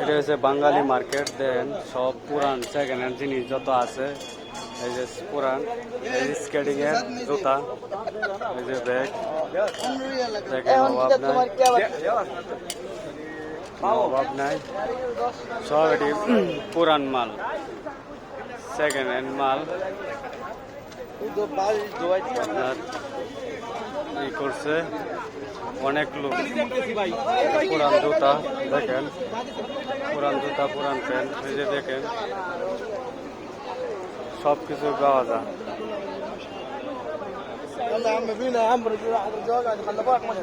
এটা হচ্ছে বাঙালি মার্কেট দেন সব পুরান সেকেন্ড হ্যান্ড জিনিস যত আছে এই যে পুরান এই স্কেটিং এর জুতা এই যে ব্যাগ দেখেন অভাব নাই। অভাব নাই। সব এটি পুরান মাল সেকেন্ড হ্যান্ড মাল। আপনার ই করছে। অনেক লোক পুরান জুতা দেখেন। পুরান জুতা, পুরান প্যান্ট, এই যে দেখেন। সব কিছু পাওয়া যায়।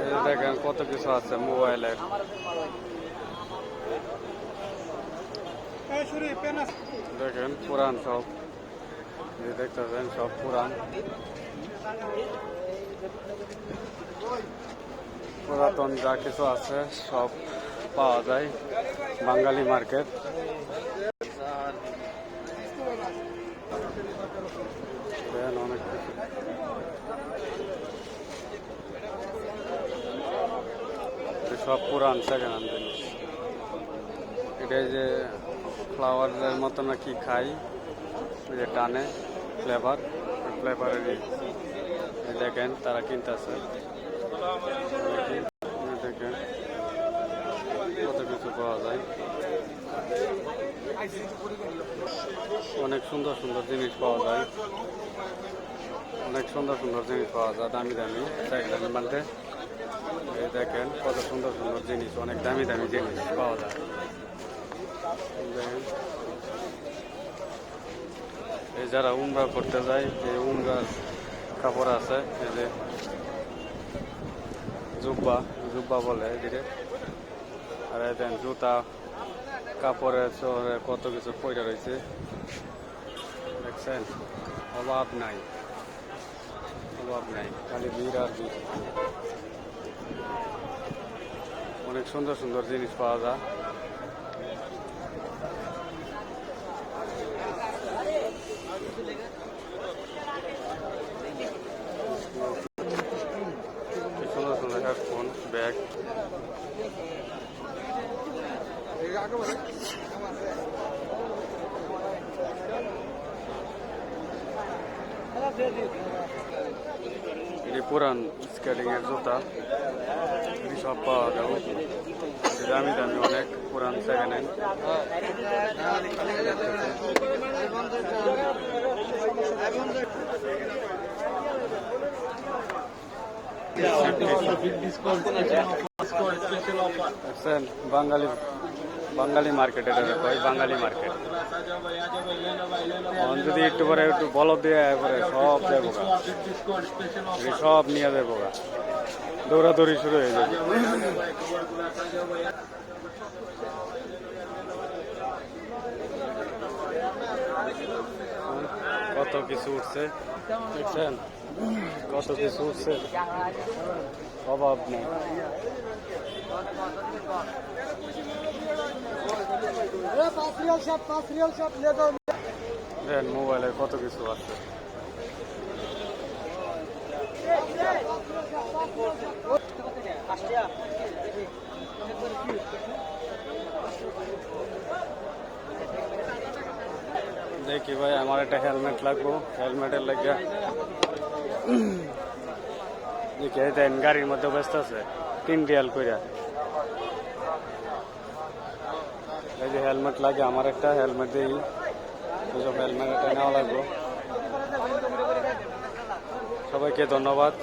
এই যে দেখেন কত কিছু আছে মোবাইলের দেখেন পুরান সব। এই যে দেখতেছেন সব পুরান। পুরাতন যা কিছু আছে, সব পাওয়া যায় বাঙালি মার্কেট। অনেক সব পুরান সেকেন্ড হ্যান্ড জিনিস। এটা যে ফ্লাওয়ারের মতো নাকি খাই যে টানে ফ্লেভার ফ্লেভারেরই দেখেন তারা কিনতেছে দেখেন কত কিছু পাওয়া যায় অনেক সুন্দর সুন্দর জিনিস পাওয়া যায়। অনেক সুন্দর সুন্দর জিনিস পাওয়া যায়, দামি দামি। সেকেন্ড মধ্যে এই দেখেন, কত সুন্দর সুন্দর জিনিস, অনেক দামি দামি জিনিস পাওয়া যায়। এই যারা উমরা করতে যায় এই উমরার কাপড় আছে, এই যে জুব্বা জুব্বা বলে এদিকে। আর দেন জুতা। কাপড়ের শহরে কত কিছু পয়সা রয়েছে দেখছেন? অভাব নাই। অভাব নাই। খালি ভিড় আর ভিড়। অনেক সুন্দর সুন্দর জিনিস পাওয়া যায়। সুন্দর সুন্দর হেডফোন, ব্যাগ। এটি পুরান স্কেটিং এর জুতা এটি সব পাওয়া এটি দামি দামি অনেক পুরান সেকেন্ড হ্যান্ড দেখছেন বাঙালি মার্কেট এটা কয় বাঙালি মার্কেট এখন যদি একটু পরে একটু বল দিয়ে পরে সব। এই সব নিয়ে গা। দৌড়াদৌড়ি শুরু হয়ে যাবে কিছু উঠছে? দেখছেন কত কিছু উঠছে? অভাব নেই। দেন মোবাইলে কত কিছু আছে? দেখি ভাই, আমার একটা হেলমেট লাগবো। হেলমেটের লাগিয়া দেখি দেন, গাড়ির মধ্যে ব্যস্ত আছে। তিন রিয়াল কইরা। এই যে হেলমেট লাগে, আমার একটা হেলমেট দিই। এইসব হেলমেট একটা নেওয়া লাগবো। সবাইকে ধন্যবাদ।